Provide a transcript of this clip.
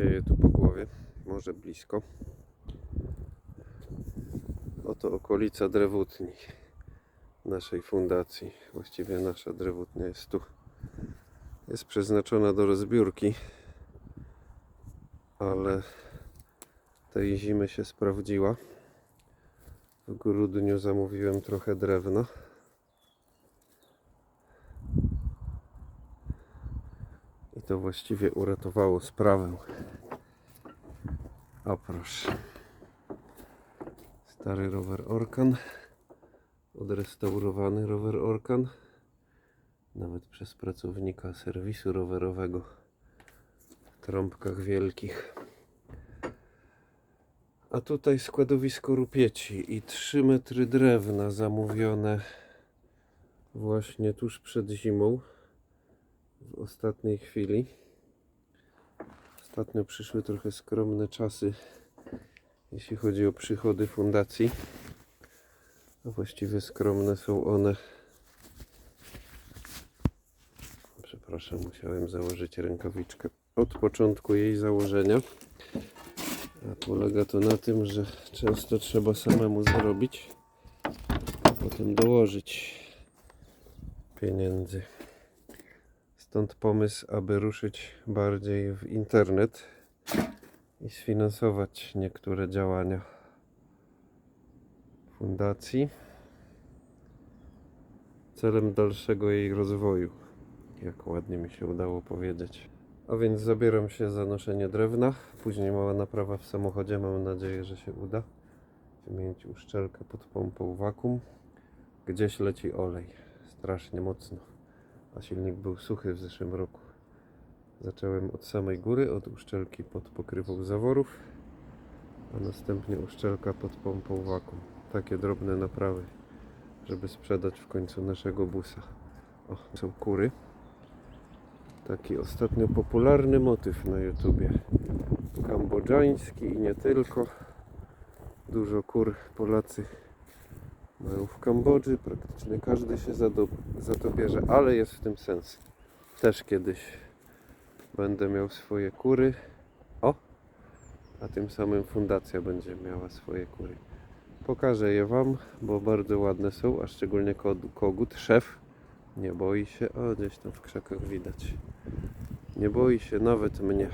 wieje tu po głowie, może blisko. Oto okolica drewutni naszej fundacji. Właściwie nasza drewutnia jest tu. Jest przeznaczona do rozbiórki, ale tej zimy się sprawdziła. W grudniu zamówiłem trochę drewna. To właściwie uratowało sprawę. O proszę. Stary rower Orkan. Odrestaurowany rower Orkan. Nawet przez pracownika serwisu rowerowego. W trąbkach wielkich. A tutaj składowisko rupieci i 3 metry drewna zamówione właśnie tuż przed zimą ostatniej chwili. Ostatnio przyszły trochę skromne czasy, jeśli chodzi o przychody fundacji. A właściwie skromne są one. Przepraszam, musiałem założyć rękawiczkę od początku jej założenia. A polega to na tym, że często trzeba samemu zrobić, a potem dołożyć pieniędzy. Stąd pomysł, aby ruszyć bardziej w internet i sfinansować niektóre działania fundacji celem dalszego jej rozwoju, jak ładnie mi się udało powiedzieć. A więc zabieram się za noszenie drewna, później mała naprawa w samochodzie, mam nadzieję, że się uda. Wymienić uszczelkę pod pompą wakum. Gdzieś leci olej, strasznie mocno a silnik był suchy w zeszłym roku. Zacząłem od samej góry, od uszczelki pod pokrywą zaworów, a następnie uszczelka pod pompą wakum. Takie drobne naprawy, żeby sprzedać w końcu naszego busa. O, są kury. Taki ostatnio popularny motyw na YouTubie. Kambodżański i nie tylko. Dużo kur Polacy mają w Kambodży, praktycznie każdy się za, do, za to bierze, ale jest w tym sens. Też kiedyś będę miał swoje kury. O! A tym samym fundacja będzie miała swoje kury. Pokażę je Wam, bo bardzo ładne są, a szczególnie ko- kogut, szef. Nie boi się, o gdzieś tam w krzakach widać. Nie boi się nawet mnie.